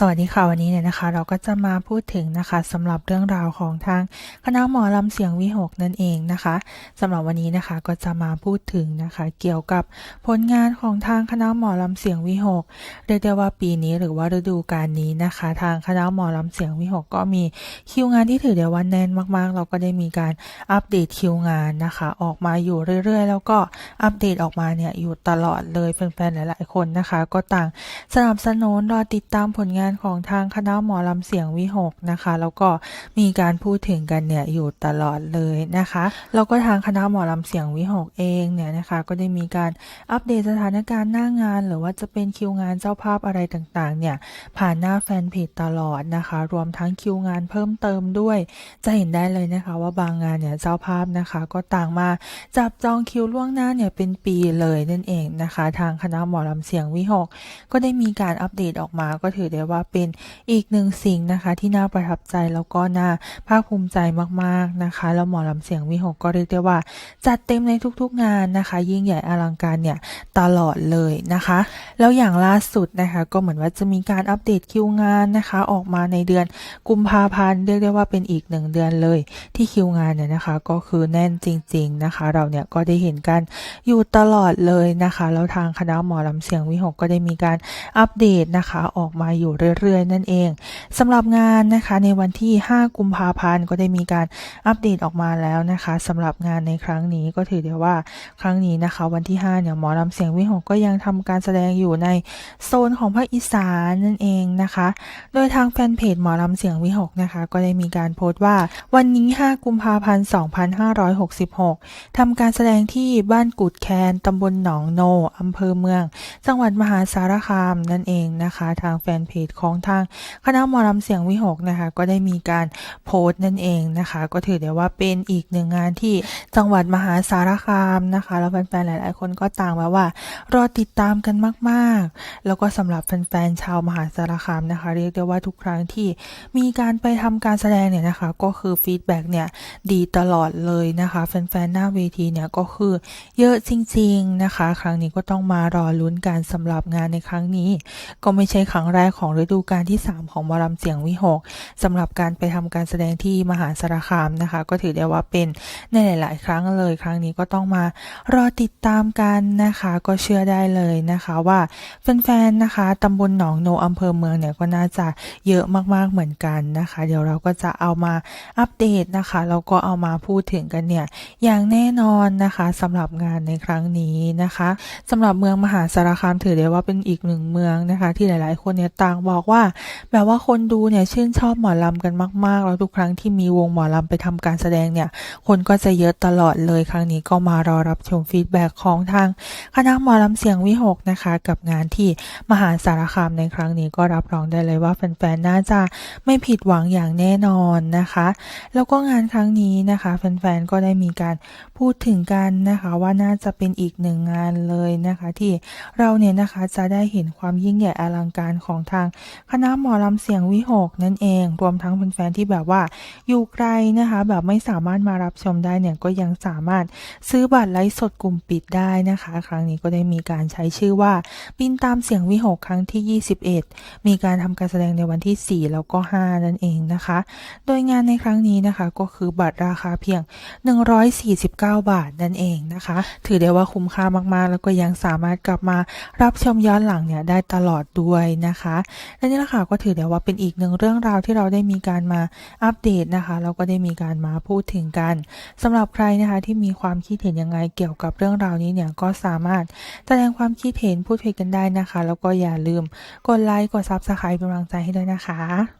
สวัสดีค่ะวันนี้เนี่ยนะคะ เราก็จะมาพูดถึงนะคะสำหรับเรื่องราวของทางคณะหมอลำเสียงวิหกนั่นเองนะคะสำหรับวันนี้นะคะก็จะมาพูดถึงนะคะ เกี่ยวกับผลงานของทางคณะหมอลำเสียงวิหกเรียกได้ว่าปีนี้หรือว่าฤดูกาลนี้นะคะ ทางคณะหมอลำเสียงวิหกก็มีคิวงานที่ถือได้ว่าแน่นมากๆ เราก็ได้มีการอัปเดตคิวงานนะคะ ออกมาอยู่เรื่อยๆ แล้วก็อัปเดตออกมาเนี่ยอยู่ตลอดเลยแฟนๆหลาย ๆ คนนะคะ ก็ต่างสนับสนุนรอติดตามผลงานของทางคณะหมอลำเสียงวิหกนะคะ แล้วก็มีการพูดถึงกันเนี่ยอยู่ตลอดเลยนะคะแล้วก็ทางคณะหมอลำเสียงวิหกเองเนี่ยนะคะก็ได้มีการอัปเดตสถานการณ์หน้างาน หรือว่าจะเป็นคิวงานเจ้าภาพอะไรต่างๆเนี่ยผ่านหน้าแฟนเพจตลอดนะคะ รวมทั้งคิวงานเพิ่มเติมด้วย จะเห็นได้เลยนะคะ ว่าบางงานเนี่ยเจ้าภาพนะคะก็ต่างมาจับจองคิวล่วงหน้าเนี่ยเป็นปีเลยนั่นเองนะคะ ทางคณะหมอลำเสียงวิหกก็ได้มีการอัปเดตออกมาก็ถือได้ว่าเป็นอีกหนึ่งสิ่งนะคะที่น่าประทับใจแล้วก็น่าภาคภูมิใจมากๆนะคะแล้วหมอลำเสียงวิหกก็เรียกได้ว่า จัดเต็มในทุกๆงานนะคะ ยิ่งใหญ่อลังการเนี่ยตลอดเลยนะคะ แล้วอย่างล่าสุดนะคะ ก็เหมือนว่าจะมีการอัปเดตคิวงานนะคะ ออกมาในเดือนกุมภาพันธ์เรียกได้ว่าเป็นอีกหนึ่งเดือนเลย ที่คิวงานเนี่ยนะคะ ก็คือแน่นจริง ๆนะคะ เราเนี่ยก็ได้เห็นกันอยู่ตลอดเลยนะคะ แล้วทางคณะหมอลำเสียงวิหกก็ได้มีการอัปเดตนะคะออกมาอยู่เรื่อยๆ นั่นเองสำหรับงานนะคะในวันที่ 5 กุมภาพันธ์ก็ได้มีการอัปเดตออกมาแล้วนะคะสำหรับงานในครั้งนี้ก็ถือได้ว่าครั้งนี้นะคะ วันที่ 5 เนี่ยหมอลำเสียงวิหกก็ยังทำการแสดงอยู่ในโซนของภาคอีสานนั่นเองนะคะ โดยทางแฟนเพจหมอลำเสียงวิหกนะคะ ก็ได้มีการโพสต์ว่า วันนี้ 5 กุมภาพันธ์ 2566ทำการแสดงที่บ้านกุดแคนตำบลหนองโนอำเภอเมือง จังหวัดมหาสารคามนั่นเองนะคะ ทางแฟนเพจของทางคณะหมอลำเสียงวิหกนะคะ ก็ได้มีการโพสต์นั่นเองนะคะ ก็ถือได้ว่าเป็นอีกหนึ่งงานที่จังหวัดมหาสารคามนะคะ แล้วแฟนๆหลาย ๆ คนก็ต่างมาว่ารอติดตามกันมากๆ แล้วก็สำหรับแฟนๆชาวมหาสารคามนะคะ เรียกได้ว่าทุกครั้งที่มีการไปทำการแสดงเนี่ยนะคะ ก็คือฟีดแบ็กเนี่ยดีตลอดเลยนะคะแฟนๆหน้าเวทีเนี่ยก็คือเยอะจริง ๆนะคะ ครั้งนี้ก็ต้องมารอลุ้นกันสำหรับงานในครั้งนี้ ก็ไม่ใช่ครั้งแรกของฤดูกาลที่ 3 ของมอลำเสียงวิหกสำหรับการไปทำการแสดงที่มหาสารคามนะคะ ก็ถือได้ว่าเป็นในหลาย ๆ ครั้งเลย ครั้งนี้ก็ต้องมารอติดตามกันนะคะ ก็เชื่อได้เลยนะคะว่าแฟน ๆ นะคะตำบลหนองโนอำเภอเมืองเนี่ยก็น่าจะเยอะมาก ๆ เหมือนกันนะคะ เดี๋ยวเราก็จะเอามาอัปเดตนะคะแล้วก็เอามาพูดถึงกันเนี่ยอย่างแน่นอนนะคะสำหรับงานในครั้งนี้นะคะสำหรับเมืองมหาสารคามถือได้ว่าเป็นอีกหนึ่งเมืองนะคะ ที่หลาย ๆ คนเนี่ยต่างบอกว่า แบบว่าคนดูเนี่ยชื่นชอบหมอลำกันมากๆ แล้วทุกครั้งที่มีวงหมอลำไปทำการแสดงเนี่ย คนก็จะเยอะตลอดเลยครั้งนี้ก็มารอรับชมฟีดแบ็กของทางคณะหมอลำเสียงวิหกนะคะ กับงานที่มหาสารคามในครั้งนี้ก็รับรองได้เลยว่าแฟนๆน่าจะไม่ผิดหวังอย่างแน่นอนนะคะ แล้วก็งานครั้งนี้นะคะแฟนๆก็ได้มีการพูดถึงกันนะคะว่าน่าจะเป็นอีกหนึ่งงานเลยนะคะ ที่เราเนี่ยนะคะจะได้เห็นความยิ่งใหญ่อลังการของทางคณะหมอลำเสียงวิหกนั่นเอง รวมทั้งแฟนๆที่แบบว่า อยู่ไกลนะคะ แบบไม่สามารถมารับชมได้เนี่ยก็ยังสามารถซื้อบัตรไลฟ์สดกลุ่มปิดได้นะคะ ครั้งนี้ก็ได้มีการใช้ชื่อว่าบินตามเสียงวิหกครั้งที่ 21 มีการทำการแสดงในวันที่ 4 แล้วก็ 5 นั่นเองนะคะ โดยงานในครั้งนี้นะคะก็คือบัตรราคาเพียง 149 บาทนั่นเองนะคะ ถือได้ว่าคุ้มค่ามากๆ แล้วก็ยังสามารถกลับมารับชมย้อนหลังเนี่ยได้ตลอดด้วยนะคะและนี่แหละค่ะก็ถือได้ว่าเป็นอีกหนึ่งเรื่องราวที่เราได้มีการมาอัปเดตนะคะแล้วก็ได้มีการมาพูดถึงกันสำหรับใครนะคะที่มีความคิดเห็นยังไงเกี่ยวกับเรื่องราวนี้เนี่ยก็สามารถแสดงความคิดเห็นพูดคุยกันได้นะคะ แล้วก็อย่าลืมกดไลค์กดซับสไครป์เป็นกำลังใจให้ด้วยนะคะ